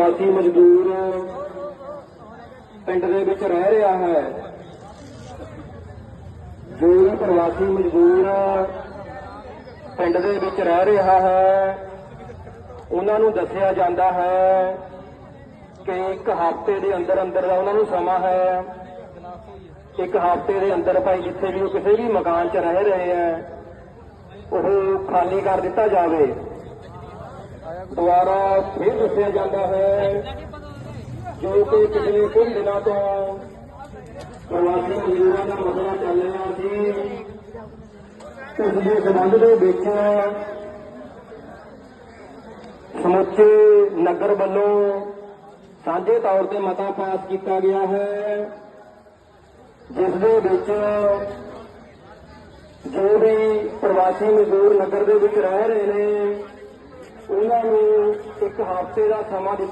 ਪ੍ਰਵਾਸੀ ਮਜ਼ਦੂਰ ਪਿੰਡ ਦੇ ਵਿੱਚ ਰਹਿ ਰਿਹਾ ਹੈ। ਜੋ ਵੀ ਪ੍ਰਵਾਸੀ ਮਜ਼ਦੂਰ ਪਿੰਡ ਦੇ ਵਿੱਚ ਰਹਿ ਰਿਹਾ ਹੈ, ਉਹਨਾਂ ਨੂੰ ਦੱਸਿਆ ਜਾਂਦਾ ਹੈ ਕਿ ਇੱਕ ਹਫ਼ਤੇ ਦੇ ਅੰਦਰ ਅੰਦਰ ਦਾ ਉਹਨਾਂ ਨੂੰ ਸਮਾਂ ਹੈ। ਇੱਕ ਹਫ਼ਤੇ ਦੇ ਅੰਦਰ ਭਾਈ ਜਿੱਥੇ ਵੀ ਉਹ ਕਿਸੇ ਵੀ ਮਕਾਨ 'ਚ ਰਹਿ ਰਹੇ ਹੈ, ਉਹ ਖਾਲੀ ਕਰ ਦਿੱਤਾ ਜਾਵੇ। ਦੁਆਰਾ ਫਿਰ ਦੱਸਿਆ ਜਾਂਦਾ ਹੈ ਜੋ ਕਿ ਪਿਛਲੇ ਕੁਝ ਦਿਨਾਂ ਤੋਂ ਪ੍ਰਵਾਸੀ ਮਜ਼ਦੂਰਾਂ ਦਾ ਮਸਲਾ ਚੱਲ ਰਿਹਾ ਸੀ। ਉਸ ਦੇ ਸੰਬੰਧ ਦੇ ਵਿੱਚ ਸਮੁੱਚੇ ਨਗਰ ਵੱਲੋਂ ਸਾਂਝੇ ਤੌਰ ਤੇ ਮਤਾ ਪਾਸ ਕੀਤਾ ਗਿਆ ਹੈ, ਜਿਸ ਦੇ ਵਿੱਚ ਜੋ ਵੀ ਪ੍ਰਵਾਸੀ ਮਜ਼ਦੂਰ ਨਗਰ ਦੇ ਵਿੱਚ ਰਹਿ ਰਹੇ ਨੇ ਇੱਕ ਹਾਦਸੇ ਦਾ ਸਮਾਂ ਦਿੱਤਾ